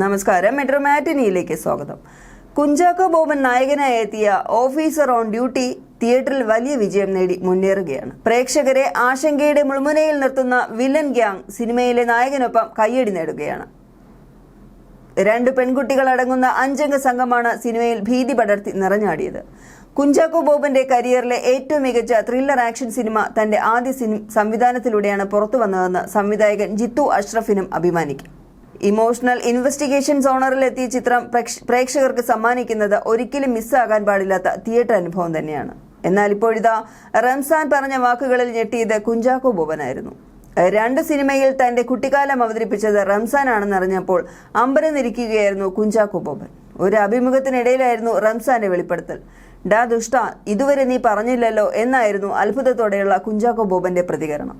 നമസ്കാരം. മെട്രോ മാറ്റിനിയിലേക്ക് സ്വാഗതം. കുഞ്ചാക്കോ ബോബൻ നായകനായി എത്തിയ ഓഫീസർ ഓൺ ഡ്യൂട്ടി തിയേറ്ററിൽ വലിയ വിജയം നേടി മുന്നേറുകയാണ്. പ്രേക്ഷകരെ ആശങ്കയുടെ മുൾമുനയിൽ നിർത്തുന്ന വില്ലൻ ഗ്യാങ് സിനിമയിലെ നായകനൊപ്പം കയ്യടി നേടുകയാണ്. രണ്ട് പെൺകുട്ടികൾ അടങ്ങുന്ന അഞ്ചംഗ സംഘമാണ് സിനിമയിൽ ഭീതി പടർത്തി നിറഞ്ഞാടിയത്. കുഞ്ചാക്കോ ബോബന്റെ കരിയറിലെ ഏറ്റവും മികച്ച ത്രില്ലർ ആക്ഷൻ സിനിമ തന്റെ ആദ്യ സിനിമ സംവിധാനത്തിലൂടെയാണ് പുറത്തു വന്നതെന്ന് സംവിധായകൻ ജിത്തു അഷ്റഫിനും അഭിമാനിക്കും. ഇമോഷണൽ ഇൻവെസ്റ്റിഗേഷൻ സോണറിൽ എത്തിയ ചിത്രം പ്രേക്ഷകർക്ക് സമ്മാനിക്കുന്നത് ഒരിക്കലും മിസ്സാകാൻ പാടില്ലാത്ത തിയേറ്റർ അനുഭവം തന്നെയാണ്. എന്നാൽ ഇപ്പോഴിതാ റംസാൻ പറഞ്ഞ വാക്കുകളിൽ ഞെട്ടിയത് കുഞ്ചാക്കോ ബോബനായിരുന്നു രണ്ട് സിനിമയിൽ തന്റെ കുട്ടിക്കാലം അവതരിപ്പിച്ചത് റംസാൻ ആണെന്നറിഞ്ഞപ്പോൾ അമ്പരന്നിരിക്കുകയായിരുന്നു കുഞ്ചാക്കോ ബോബൻ ഒരു അഭിമുഖത്തിനിടയിലായിരുന്നു റംസാന്റെ വെളിപ്പെടുത്തൽ. ഡാ ദുഷ്ട ഇതുവരെ നീ പറഞ്ഞില്ലല്ലോ എന്നായിരുന്നു അത്ഭുതത്തോടെയുള്ള കുഞ്ചാക്കോ ബോബന്റെ പ്രതികരണം.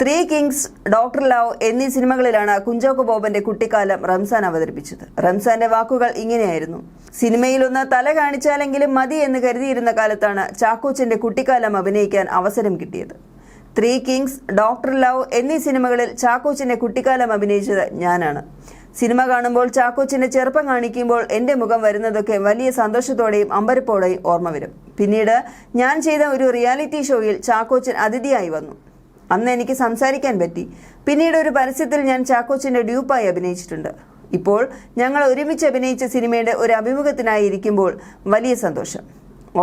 ത്രീ കിങ്സ് ഡോക്ടർ ലവ് എന്നീ സിനിമകളിലാണ് കുഞ്ചാക്കോ ബോബന്റെ കുട്ടിക്കാലം റംസാൻ അവതരിപ്പിച്ചത്. റംസാന്റെ വാക്കുകൾ ഇങ്ങനെയായിരുന്നു. സിനിമയിലൊന്ന് തല കാണിച്ചാലെങ്കിലും മതി എന്ന് കരുതിയിരുന്ന കാലത്താണ് ചാക്കോച്ചന്റെ കുട്ടിക്കാലം അഭിനയിക്കാൻ അവസരം കിട്ടിയത്. ത്രീ കിങ്സ് ഡോക്ടർ ലവ് എന്നീ സിനിമകളിൽ ചാക്കോച്ചിന്റെ കുട്ടിക്കാലം അഭിനയിച്ചത് ഞാനാണ്. സിനിമ കാണുമ്പോൾ ചാക്കോച്ചിന്റെ ചെറുപ്പം കാണിക്കുമ്പോൾ എന്റെ മുഖം വരുന്നതൊക്കെ വലിയ സന്തോഷത്തോടെയും അമ്പരപ്പോടെയും ഓർമ്മ വരും. പിന്നീട് ഞാൻ ചെയ്ത ഒരു റിയാലിറ്റി ഷോയിൽ ചാക്കോച്ചൻ അതിഥിയായി വന്നു. അന്ന് എനിക്ക് സംസാരിക്കാൻ പറ്റി. പിന്നീട് ഒരു പരസ്യത്തിൽ ഞാൻ ചാക്കോച്ചിന്റെ ഡ്യൂപ്പായി അഭിനയിച്ചിട്ടുണ്ട്. ഇപ്പോൾ ഞങ്ങൾ ഒരുമിച്ച് അഭിനയിച്ച സിനിമയുടെ ഒരു അഭിമുഖത്തിനായി ഇരിക്കുമ്പോൾ വലിയ സന്തോഷം.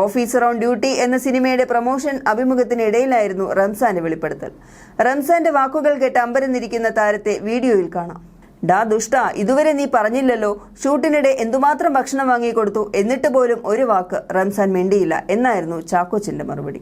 ഓഫീസർ ഓൺ ഡ്യൂട്ടി എന്ന സിനിമയുടെ പ്രൊമോഷൻ അഭിമുഖത്തിനിടയിലായിരുന്നു റംസാന്റെ വെളിപ്പെടുത്തൽ. റംസാന്റെ വാക്കുകൾ കേട്ട് അമ്പരന്നിരിക്കുന്ന താരത്തെ വീഡിയോയിൽ കാണാം. ഡാ ദുഷ്ട ഇതുവരെ നീ പറഞ്ഞില്ലല്ലോ ഷൂട്ടിനിടെ എന്തുമാത്രം ഭക്ഷണം വാങ്ങിക്കൊടുത്തു? എന്നിട്ട് പോലും ഒരു വാക്ക് റംസാൻ മിണ്ടിയില്ല എന്നായിരുന്നു ചാക്കോച്ചിന്റെ മറുപടി.